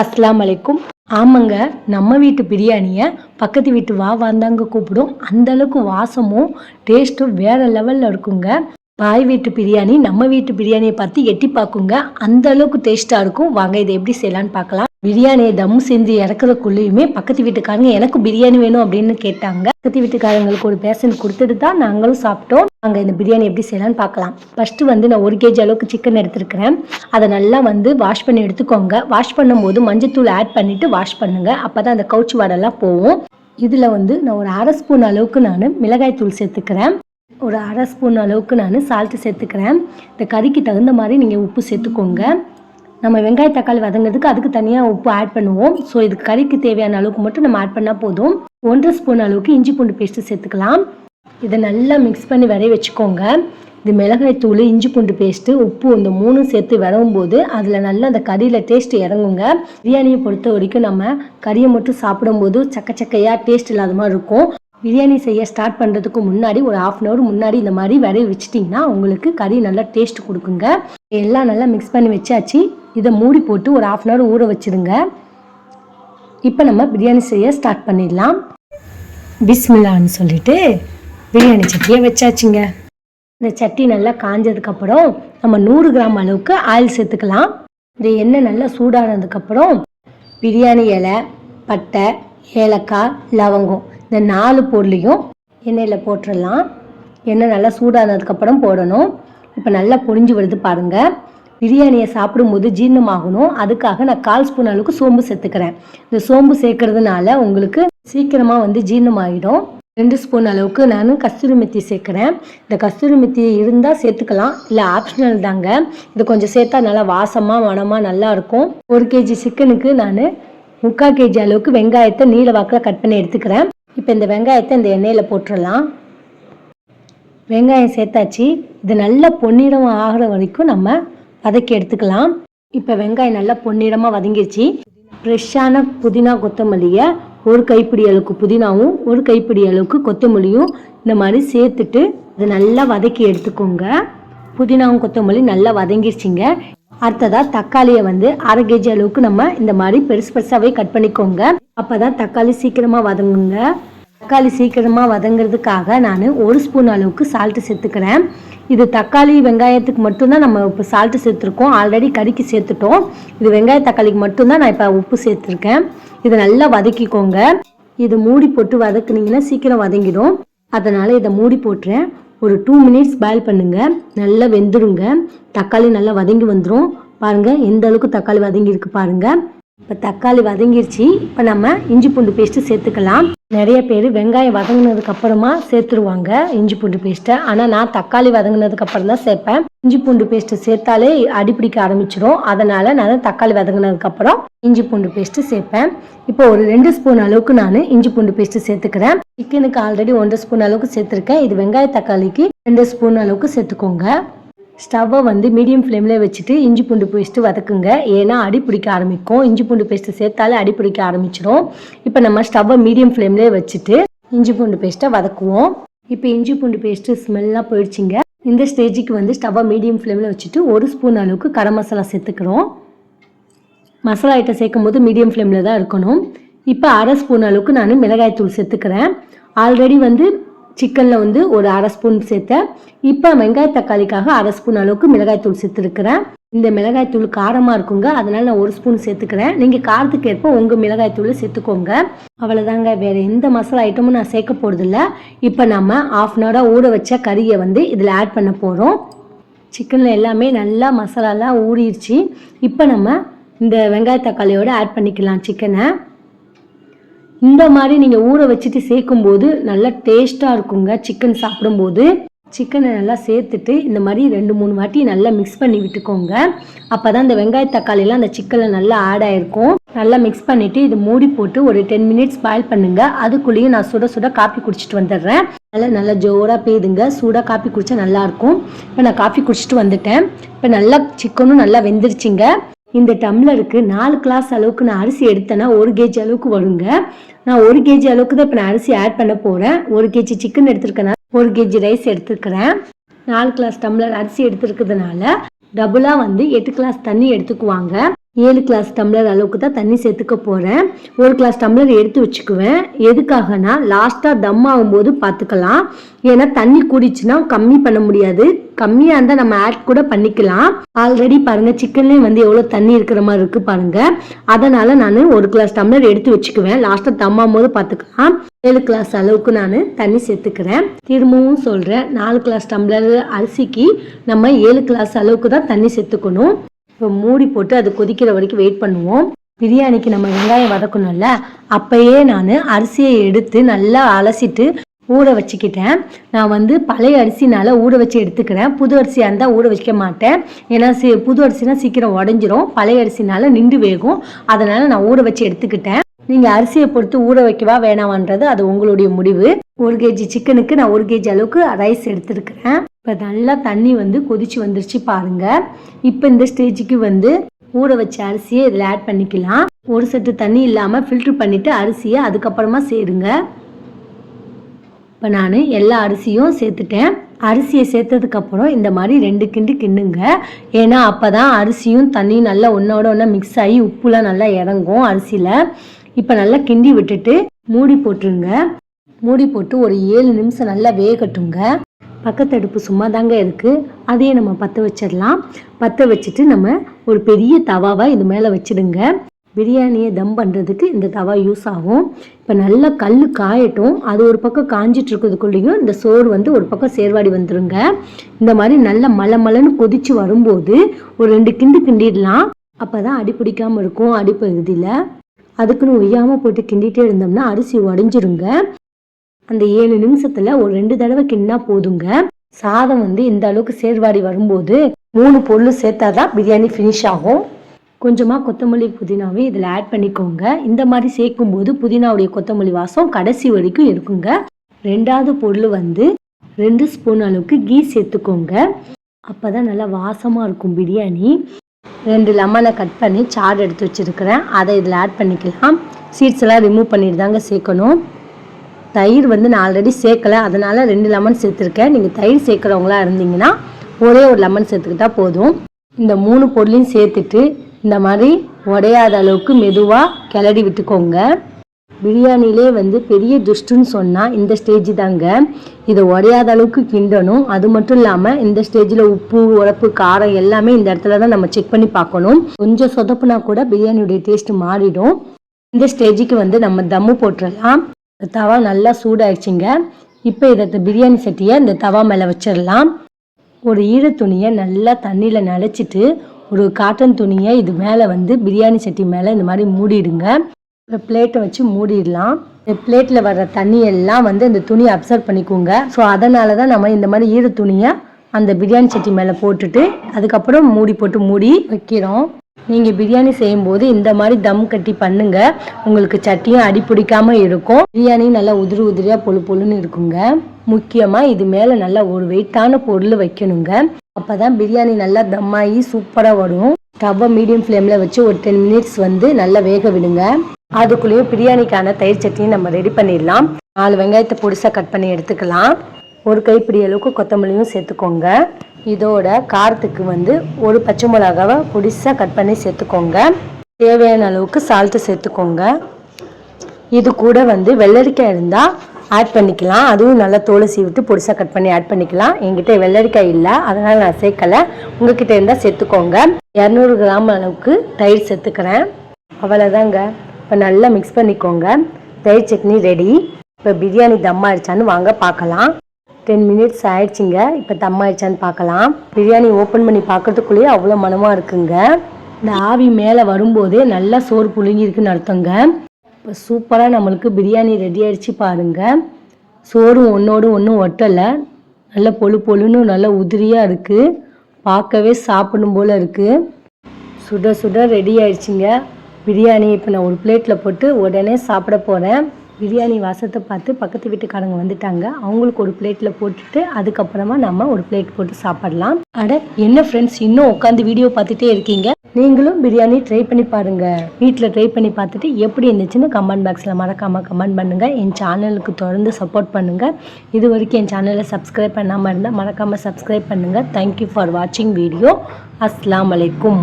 அஸ்லாம் அலைக்கும். ஆமாங்க நம்ம வீட்டு பிரியாணியை பக்கத்து வீட்டு வா வந்தாங்க கூப்பிடும். அந்த அளவுக்கு வாசமும் டேஸ்ட்டும் வேற லெவல்ல இருக்குங்க. பாய் வீட்டு பிரியாணி நம்ம வீட்டு பிரியாணியை பார்த்து எட்டி பார்க்குங்க. அந்த அளவுக்கு டேஸ்டா இருக்கும். வாங்க இதை எப்படி செய்யலாம்னு பார்க்கலாம். பிரியாணியை தம் செஞ்சு இறக்குறதுக்குள்ளேயுமே பக்கத்து வீட்டுக்காரங்க எனக்கு பிரியாணி வேணும் அப்படின்னு கேட்டாங்க. பக்கத்து வீட்டுக்காரங்களுக்கு ஒரு பேசன் கொடுத்துட்டு தான் நாங்களும் சாப்பிட்டோம். நாங்கள் இந்த பிரியாணி எப்படி செய்யலாம்னு பார்க்கலாம். ஃபஸ்ட்டு வந்து நான் ஒரு கேஜி அளவுக்கு சிக்கன் எடுத்துருக்கிறேன். அதை நல்லா வந்து வாஷ் பண்ணி எடுத்துக்கோங்க. வாஷ் பண்ணும்போது மஞ்சத்தூள் ஆட் பண்ணிவிட்டு வாஷ் பண்ணுங்கள் அப்போ தான் அந்த கவுச்சி வாடெல்லாம் போகும். இதில் வந்து நான் ஒரு அரை ஸ்பூன் அளவுக்கு நான் மிளகாய் தூள் சேர்த்துக்கிறேன். ஒரு அரை ஸ்பூன் அளவுக்கு நான் சால்ட்டு சேர்த்துக்கிறேன். இந்த கறிக்கு தகுந்த மாதிரி நீங்கள் உப்பு சேர்த்துக்கோங்க. நம்ம வெங்காய தக்காளி வதங்கிறதுக்கு அதுக்கு தனியாக உப்பு ஆட் பண்ணுவோம். ஸோ இதுக்கு கறிக்கு தேவையான அளவுக்கு மட்டும் நம்ம ஆட் பண்ணால் போதும். ஒன்றரை ஸ்பூன் அளவுக்கு இஞ்சி பூண்டு பேஸ்ட்டு சேர்த்துக்கலாம். இதை நல்லா மிக்ஸ் பண்ணி வரைய வச்சுக்கோங்க. இது மிளகாய் தூள் இஞ்சி பூண்டு பேஸ்ட்டு உப்பு இந்த மூணும் சேர்த்து விரவும் போது அதில் நல்லா அந்த கறியில் டேஸ்ட் இறங்குங்க. பிரியாணியை பொறுத்த வரைக்கும் நம்ம கறியை மட்டும் சாப்பிடும்போது சக்கச்சக்கையாக டேஸ்ட் இல்லாத மாதிரி இருக்கும். பிரியாணி செய்ய ஸ்டார்ட் பண்ணுறதுக்கு முன்னாடி ஒரு ஆஃப் அன் ஹவர் முன்னாடி இந்த மாதிரி விரைய வச்சிட்டிங்கன்னா உங்களுக்கு கறி நல்லா டேஸ்ட் கொடுக்குங்க. எல்லாம் நல்லா மிக்ஸ் பண்ணி வச்சாச்சு. இதை மூடி போட்டு ஒரு ஆஃப் அன் ஹவர் ஊற வச்சுருங்க. இப்போ நம்ம பிரியாணி செய்ய ஸ்டார்ட் பண்ணிடலாம். பிஸ்மில்லான்னு சொல்லிட்டு பிரியாணி சட்டியை வச்சாச்சுங்க. இந்த சட்டி நல்லா காஞ்சதுக்கப்புறம் நம்ம நூறு கிராம் அளவுக்கு ஆயில் சேர்த்துக்கலாம். இந்த எண்ணெய் நல்லா சூடானதுக்கப்புறம் பிரியாணி இலை பட்டை ஏலக்காய் லவங்கம் இந்த நாலு பொருளையும் எண்ணெயில் போட்டுடலாம். எண்ணெய் நல்லா சூடானதுக்கப்புறம் போடணும். இப்போ நல்லா பொழிஞ்சு வருது பாருங்க. பிரியாணியை சாப்பிடும்போது ஜீரணமாகணும். அதுக்காக நான் கால் ஸ்பூன் அளவுக்கு சோம்பு சேர்த்துக்கிறேன். இந்த சோம்பு சேர்க்கறதுனால உங்களுக்கு சீக்கிரமாக வந்து ஜீரணமாகிடும் ரெண்டு ஸ்பூன் அளவுக்கு நான் கஸ்தூரி மெத்தி சேர்க்குறேன். இந்த கஸ்தூரி மெத்தி இருந்தால் சேர்த்துக்கலாம். இல்லை ஆப்ஷனல் தாங்க. இது கொஞ்சம் சேர்த்தா நல்லா வாசமாக மனமாக நல்லா இருக்கும். ஒரு கேஜி சிக்கனுக்கு நான் முக்கால் கேஜி அளவுக்கு வெங்காயத்தை நீல வாக்கில் கட் பண்ணி எடுத்துக்கிறேன். இப்போ இந்த வெங்காயத்தை இந்த எண்ணெயில் போட்டுடலாம் வெங்காயம் சேர்த்தாச்சு. இது நல்லா பொன்னிறம் ஆகிற வரைக்கும் நம்ம வதக்கி எடுத்துக்கலாம். இப்போ வெங்காயம் நல்லா பொன்னிறமாக வதங்கிருச்சு. ஃப்ரெஷ்ஷான புதினா கொத்தமல்லியை ஒரு கைப்பிடி அளவுக்கு புதினாவும் ஒரு கைப்பிடி அளவுக்கு கொத்தமல்லியும் இந்த மாதிரி சேர்த்துட்டு இதை நல்லா வதக்கி எடுத்துக்கோங்க. புதினாவும் கொத்தமல்லி நல்லா வதங்கிருச்சிங்க. அடுத்ததாக தக்காளியை வந்து அரை கேஜி அளவுக்கு நம்ம இந்த மாதிரி பெருசு பெருசாகவே கட் பண்ணிக்கோங்க. அப்போ தான் தக்காளி சீக்கிரமாக வதங்குங்க. தக்காளி சீக்கிரமாக வதங்குறதுக்காக நான் ஒரு ஸ்பூன் அளவுக்கு சால்ட்டு சேர்த்துக்கிறேன். இது தக்காளி வெங்காயத்துக்கு மட்டும்தான் நம்ம இப்போ சால்ட்டு சேர்த்துருக்கோம். ஆல்ரெடி கறிக்கு சேர்த்துட்டோம். இது வெங்காய தக்காளிக்கு மட்டும்தான் நான் இப்போ உப்பு சேர்த்துருக்கேன். இதை நல்லா வதக்கிக்கோங்க. இது மூடி போட்டு வதக்குனீங்கன்னா சீக்கிரம் வதங்கிடும். அதனால் இதை மூடி போட்டுறேன். ஒரு டூ மினிட்ஸ் பாயில் பண்ணுங்கள் நல்லா வெந்துருங்க. தக்காளி நல்லா வதங்கி வந்துடும் பாருங்கள் எந்த அளவுக்கு தக்காளி வதங்கியிருக்கு பாருங்கள் இப்போ தக்காளி வதங்கிருச்சு. இப்போ நம்ம இஞ்சி பூண்டு பேஸ்ட்டு சேர்த்துக்கலாம். நிறைய பேர் வெங்காயம் வதங்கினதுக்கு அப்புறமா சேர்த்துருவாங்க. இஞ்சி பூண்டு பேஸ்ட்டை ஆனால் நான் தக்காளி வதங்கினதுக்கு அப்புறம் தான் சேர்ப்பேன். இஞ்சி பூண்டு பேஸ்ட்டு சேர்த்தாலே அடிப்பிடிக்க ஆரம்பிச்சிடும் அதனால நான் தக்காளி வதங்கினதுக்கு அப்புறம் இஞ்சி பூண்டு பேஸ்ட்டு சேர்ப்பேன். இப்போ ஒரு ரெண்டு ஸ்பூன் அளவுக்கு நான் இஞ்சி பூண்டு பேஸ்ட்டு சேர்த்துக்கிறேன். சிக்கனுக்கு ஆல்ரெடி ஒன்றரை ஸ்பூன் அளவுக்கு சேர்த்துருக்கேன். இது வெங்காய தக்காளிக்கு ரெண்டு ஸ்பூன் அளவுக்கு சேர்த்துக்கோங்க. ஸ்டவ்வை வந்து மீடியம் ஃப்ளேமில் வச்சுட்டு இஞ்சி பூண்டு பேஸ்ட்டு வதக்குங்க. ஏன்னா அடி பிடிக்க ஆரம்பிக்கும். இஞ்சி பூண்டு பேஸ்ட்டு சேர்த்தாலே அடி பிடிக்க ஆரம்பிச்சிடும் இப்போ நம்ம ஸ்டவ்வை மீடியம் ஃப்ளேம்லேயே வச்சுட்டு இஞ்சி பூண்டு பேஸ்ட்டை வதக்குவோம். இப்போ இஞ்சி பூண்டு பேஸ்ட்டு ஸ்மெல்லாம் போயிடுச்சிங்க. இந்த ஸ்டேஜுக்கு வந்து ஸ்டவ்வை மீடியம் ஃப்ளேமில் வச்சுட்டு ஒரு ஸ்பூன் அளவுக்கு கரம் மசாலா சேர்த்துக்கிறோம். மசாலா ஐட்டம் சேர்க்கும் போது மீடியம் ஃப்ளேமில் தான் இருக்கணும். இப்போ அரை ஸ்பூன் அளவுக்கு நான் மிளகாய் தூள் சேர்த்துக்கிறேன். ஆல்ரெடி வந்து சிக்கனில் வந்து ஒரு அரை ஸ்பூன் சேர்த்தேன் இப்போ வெங்காய தக்காளிக்காக அரை ஸ்பூன் அளவுக்கு மிளகாய் தூள் சேர்த்துருக்கிறேன். இந்த மிளகாய் தூள் காரமாக இருக்குங்க அதனால நான் ஒரு ஸ்பூன் சேர்த்துக்கிறேன். நீங்கள் காரத்துக்கு ஏற்ப உங்கள் மிளகாய் சேர்த்துக்கோங்க. அவ்வளோதாங்க வேறு எந்த மசாலா ஐட்டமும் நான் சேர்க்க போகிறதில்ல இப்போ நம்ம ஆஃப் அன் ஹவராக ஊற வச்ச கறியை வந்து இதில் ஆட் பண்ண போகிறோம் சிக்கனில் எல்லாமே நல்லா மசாலாலாம் ஊறிடுச்சு. இப்போ நம்ம இந்த வெங்காய தக்காளியோட ஆட் பண்ணிக்கலாம் சிக்கனை. இந்த மாதிரி நீங்கள் ஊற வச்சுட்டு சேர்க்கும்போது நல்லா டேஸ்ட்டாக இருக்குங்க. சிக்கன் சாப்பிடும்போது. சிக்கனை நல்லா சேர்த்துட்டு இந்த மாதிரி ரெண்டு மூணு வாட்டி நல்லா மிக்ஸ் பண்ணி விட்டுக்கோங்க. அப்போ தான் இந்த வெங்காய தக்காளிலாம் அந்த சிக்கனில் நல்லா ஆட் ஆகிருக்கும் நல்லா மிக்ஸ் பண்ணிவிட்டு இது மூடி போட்டு ஒரு டென் மினிட்ஸ் பாயில் பண்ணுங்கள் அதுக்குள்ளேயும் நான் சுட சுட காப்பி குடிச்சிட்டு வந்துடுறேன். நல்லா நல்லா ஜோராக பேதுங்க. சூடாக காப்பி குடித்தா நல்லாயிருக்கும் இப்போ நான் காஃபி குடிச்சிட்டு வந்துட்டேன். இப்போ நல்லா சிக்கனும் நல்லா வெந்துருச்சுங்க. இந்த டம்ளருக்கு நாலு கிளாஸ் அளவுக்கு நான் அரிசி எடுத்தேன்னா ஒரு கேஜி அளவுக்கு வருங்க. நான் ஒரு கேஜி அளவுக்கு தான் இப்போ நான் அரிசி ஆட் பண்ண போகிறேன் ஒரு கேஜி சிக்கன் எடுத்திருக்கேன்னா ஒரு கேஜி ரைஸ் எடுத்துருக்கிறேன். நாலு கிளாஸ் டம்ளர் அரிசி எடுத்துருக்கிறதுனால டபுளாக வந்து எட்டு கிளாஸ் தண்ணி எடுத்துக்குவாங்க. ஏழு கிளாஸ் டம்ளர் அளவுக்கு தான் தண்ணி சேர்த்துக்க போகிறேன் ஒரு கிளாஸ் டம்ளர் எடுத்து வச்சுக்குவேன். எதுக்காகனா லாஸ்ட்டாக தம் ஆகும்போது பார்த்துக்கலாம். ஏன்னா தண்ணி கூடிச்சுன்னா கம்மி பண்ண முடியாது. கம்மியாக இருந்தால் நம்ம ஆட் கூட பண்ணிக்கலாம். ஆல்ரெடி பாருங்கள் சிக்கன்லேயும் வந்து எவ்வளோ தண்ணி இருக்கிற மாதிரி இருக்குது பாருங்கள் அதனால் நான் ஒரு கிளாஸ் டம்ளர் எடுத்து வச்சுக்குவேன். லாஸ்ட்டாக தம் ஆகும்போது பார்த்துக்கலாம். ஏழு கிளாஸ் அளவுக்கு நான் தண்ணி சேர்த்துக்கிறேன். திரும்பவும் சொல்கிறேன் நாலு கிளாஸ் டம்ளர் அரிசிக்கு நம்ம ஏழு கிளாஸ் அளவுக்கு தான் தண்ணி சேர்த்துக்கணும். இப்போ மூடி போட்டு அது கொதிக்கிற வரைக்கும் வெயிட் பண்ணுவோம். பிரியாணிக்கு நம்ம வெங்காயம் வதக்கணும்ல அப்பயே நான் அரிசியை எடுத்து நல்லா அலசிட்டு ஊற வச்சுக்கிட்டேன். நான் வந்து பழைய அரிசினால ஊற வச்சு எடுத்துக்கிறேன். புது அரிசியாக இருந்தால் ஊற வைக்க மாட்டேன். ஏன்னா சி புது அரிசினா சீக்கிரம் உடஞ்சிரும். பழைய அரிசினால நின்று வேகும். அதனால் நான் ஊற வச்சு எடுத்துக்கிட்டேன். நீங்கள் அரிசியை பொறுத்து ஊற வைக்கவா வேணாமான்றது அது உங்களுடைய முடிவு. ஒரு கேஜி சிக்கனுக்கு நான் ஒரு கேஜி அளவுக்கு ரைஸ் எடுத்துருக்கிறேன். இப்போ நல்லா தண்ணி வந்து கொதிச்சு வந்துருச்சு பாருங்க. இப்போ இந்த ஸ்டேஜுக்கு வந்து ஊற வச்ச அரிசியை இதில் ஆட் பண்ணிக்கலாம். ஒரு செட்டு தண்ணி இல்லாமல் ஃபில்ட்ரு பண்ணிவிட்டு அரிசியை அதுக்கப்புறமா சேருங்க. இப்போ நான் எல்லா அரிசியும் சேர்த்துட்டேன். அரிசியை சேர்த்ததுக்கப்புறம் இந்த மாதிரி ரெண்டு கிண்டு கிண்டுங்க. ஏன்னா அப்போ தான் அரிசியும் தண்ணியும் நல்லா ஒன்றோட ஒன்றா மிக்ஸ் ஆகி உப்புலாம் நல்லா இறங்கும் அரிசியில். இப்போ நல்லா கிண்டி விட்டுட்டு மூடி போட்டுருங்க. மூடி போட்டு ஒரு ஏழு நிமிஷம் நல்லா வேகட்டுங்க. பக்கத்து அடுப்பு சும்மா தாங்க இருக்குது அதையே நம்ம பற்ற வச்சிடலாம். பற்ற வச்சுட்டு நம்ம ஒரு பெரிய தவாவை இது மேலே வச்சிடுங்க. பிரியாணியை தம் பண்ணுறதுக்கு இந்த தவா யூஸ் ஆகும். இப்போ நல்லா கல் காயட்டும். அது ஒரு பக்கம் காஞ்சிட்டு இருக்கிறதுக்குள்ளேயும் இந்த சோறு வந்து ஒரு பக்கம் சேர்வாடி வந்துடுங்க இந்த மாதிரி நல்ல மலை மலைன்னு கொதிச்சு வரும்போது ஒரு ரெண்டு கிண்டு கிண்டிடலாம். அப்போ தான் அடி பிடிக்காமல் இருக்கும். அடிப்பகுதியில் அதுக்குன்னு ஒய்யாமல் போட்டு கிண்டிகிட்டே இருந்தோம்னா அரிசி உடஞ்சிருங்க. அந்த ஏழு நிமிஷத்துல ஒரு ரெண்டு தடவை கிண்ணா போதுங்க. சாதம் வந்து இந்த அளவுக்கு சேர்வாடி வரும்போது மூணு பொருள் சேர்த்தாதான் பிரியாணி ஃபினிஷ் ஆகும். கொஞ்சமாக கொத்தமல்லி புதினாவே இதில் ஆட் பண்ணிக்கோங்க. இந்த மாதிரி சேர்க்கும் போது புதினாவுடைய கொத்தமல்லி வாசம் கடைசி வரைக்கும் இருக்குங்க. ரெண்டாவது பொருள் வந்து ரெண்டு ஸ்பூன் அளவுக்கு கீ சேர்த்துக்கோங்க. அப்போ தான் நல்லா வாசமாக இருக்கும் பிரியாணி. ரெண்டு லெமனை கட் பண்ணி சாறு எடுத்து வச்சுருக்கிறேன். அதை இதில் ஆட் பண்ணிக்கலாம். சீட்ஸ் எல்லாம் ரிமூவ் பண்ணிட்டு தாங்க சேர்க்கணும். தயிர் வந்து நான் ஆல்ரெடி சேர்க்கலை. அதனால் ரெண்டு லெமன் சேர்த்துருக்கேன். நீங்கள் தயிர் சேர்க்குறவங்களா இருந்தீங்கன்னா ஒரே ஒரு லெமன் சேர்த்துக்கிட்டா போதும். இந்த மூணு பொருளையும் சேர்த்துட்டு இந்த மாதிரி உடையாத அளவுக்கு மெதுவாக கிளறி விட்டுக்கோங்க. பிரியாணிலே வந்து பெரிய துஷ்டுன்னு சொன்னால் இந்த ஸ்டேஜ் தாங்க. இதை உடையாத அளவுக்கு கிண்டணும். அது மட்டும் இல்லாமல் இந்த ஸ்டேஜில் உப்பு உரப்பு காரம் எல்லாமே இந்த இடத்துல தான் நம்ம செக் பண்ணி பார்க்கணும். கொஞ்சம் சொதப்புனா கூட பிரியாணியுடைய டேஸ்ட் மாறிடும். இந்த ஸ்டேஜுக்கு வந்து நம்ம தம்மு போட்டுடலாம் தவா நல்லா சூடாயிடுச்சுங்க. இப்போ இதை பிரியாணி சட்டியை இந்த தவா மேலே வச்சிடலாம். ஒரு ஈர துணியை நல்லா தண்ணியில் நனைச்சிட்டு ஒரு காட்டன் துணியை இது மேலே வந்து பிரியாணி சட்டி மேலே இந்த மாதிரி மூடிடுங்க. இப்போ பிளேட்டை வச்சு மூடிடலாம். இந்த பிளேட்டில் வர்ற தண்ணி எல்லாம் வந்து இந்த துணியை அப்சர்வ் பண்ணிக்கோங்க. ஸோ அதனால தான் நம்ம இந்த மாதிரி ஈர துணியை அந்த பிரியாணி சட்டி மேலே போட்டுட்டு அதுக்கப்புறம் மூடி போட்டு மூடி வைக்கிறோம். நீங்கள் பிரியாணி செய்யும்போது இந்த மாதிரி தம் கட்டி பண்ணுங்க. உங்களுக்கு சட்டியும் அடி பிடிக்காம இருக்கும். பிரியாணி நல்லா உதிரி உதிரியாக பொழு பொழுன்னு இருக்குங்க. முக்கியமாக இது மேலே நல்லா ஒரு வெயிட்டான பொருள் வைக்கணுங்க. அப்போ தான் பிரியாணி நல்லா தம்மாகி சூப்பராக வரும். ஸ்டவ்வை மீடியம் ஃப்ளேமில் வச்சு ஒரு டென் மினிட்ஸ் வந்து நல்லா வேக விடுங்க. அதுக்குள்ளேயும் பிரியாணிக்கான தயிர் சட்னியும் நம்ம ரெடி பண்ணிடலாம். நாலு வெங்காயத்தை பொடிசாக கட் பண்ணி எடுத்துக்கலாம். ஒரு கைப்பிடி அளவுக்கு கொத்தமல்லியும் சேர்த்துக்கோங்க. இதோட காரத்துக்கு வந்து ஒரு பச்சை மிளகாவை பொடிசாக கட் பண்ணி சேர்த்துக்கோங்க. தேவையான அளவுக்கு சால்ட்டு சேர்த்துக்கோங்க. இது கூட வந்து வெள்ளரிக்காய் இருந்தால் ஆட் பண்ணிக்கலாம். அதுவும் நல்லா தோலை சீவிட்டு பொடிசாக கட் பண்ணி ஆட் பண்ணிக்கலாம். என்கிட்ட வெள்ளரிக்காய் இல்லை. அதனால் நான் சேர்க்கலை. உங்ககிட்ட இருந்தால் சேர்த்துக்கோங்க. இரநூறு கிராம் அளவுக்கு தயிர் சேர்த்துக்கிறேன். அவ்வளோதாங்க இப்போ நல்லா மிக்ஸ் பண்ணிக்கோங்க. தயிர் சட்னி ரெடி இப்போ பிரியாணி தம் ஆயிடுச்சான்னு வாங்க பார்க்கலாம். டென் மினிட்ஸ் ஆயிடுச்சுங்க. இப்போ தம் ஆயிடுச்சான்னு பார்க்கலாம். பிரியாணி ஓப்பன் பண்ணி பார்க்கறதுக்குள்ளேயே அவ்வளோ மனமாக இருக்குங்க. இந்த ஆவி மேலே வரும்போதே நல்லா சோறு புழுங்கியிருக்குன்னு அர்த்தங்க. இப்போ சூப்பராக நம்மளுக்கு பிரியாணி ரெடி ஆயிடுச்சு பாருங்க. சோறும் ஒன்றோடு ஒன்றும் ஒட்டலை. நல்ல பொழு பொழுன்னு நல்ல உதிரியாக இருக்குது பார்க்கவே சாப்பிடணும் போல் இருக்குது சுட சுட ரெடி ஆயிடுச்சுங்க. பிரியாணி இப்போ நான் ஒரு பிளேட்டில் போட்டு உடனே சாப்பிட போகிறேன் பிரியாணி வாசத்தை பார்த்து பக்கத்து வீட்டுக்காரங்க வந்துட்டாங்க. அவங்களுக்கு ஒரு பிளேட்டில் போட்டுட்டு அதுக்கப்புறமா நம்ம ஒரு பிளேட் போட்டு சாப்பிடலாம். அட என்ன ஃப்ரெண்ட்ஸ் இன்னும் உட்காந்து வீடியோ பார்த்துட்டே இருக்கீங்க? நீங்களும் பிரியாணி ட்ரை பண்ணி பாருங்க. வீட்டில் ட்ரை பண்ணி பார்த்துட்டு எப்படி இருந்துச்சுன்னு கமெண்ட் பாக்ஸில் மறக்காமல் கமெண்ட் பண்ணுங்கள் என் சேனலுக்கு தொடர்ந்து சப்போர்ட் பண்ணுங்கள் இது வரைக்கும் என் சேனலை சப்ஸ்கிரைப் பண்ணாமல் இருந்தால் மறக்காமல் சப்ஸ்கிரைப் பண்ணுங்கள் தேங்க்யூ ஃபார் வாட்சிங் வீடியோ அஸ்லாம் வலைக்கும்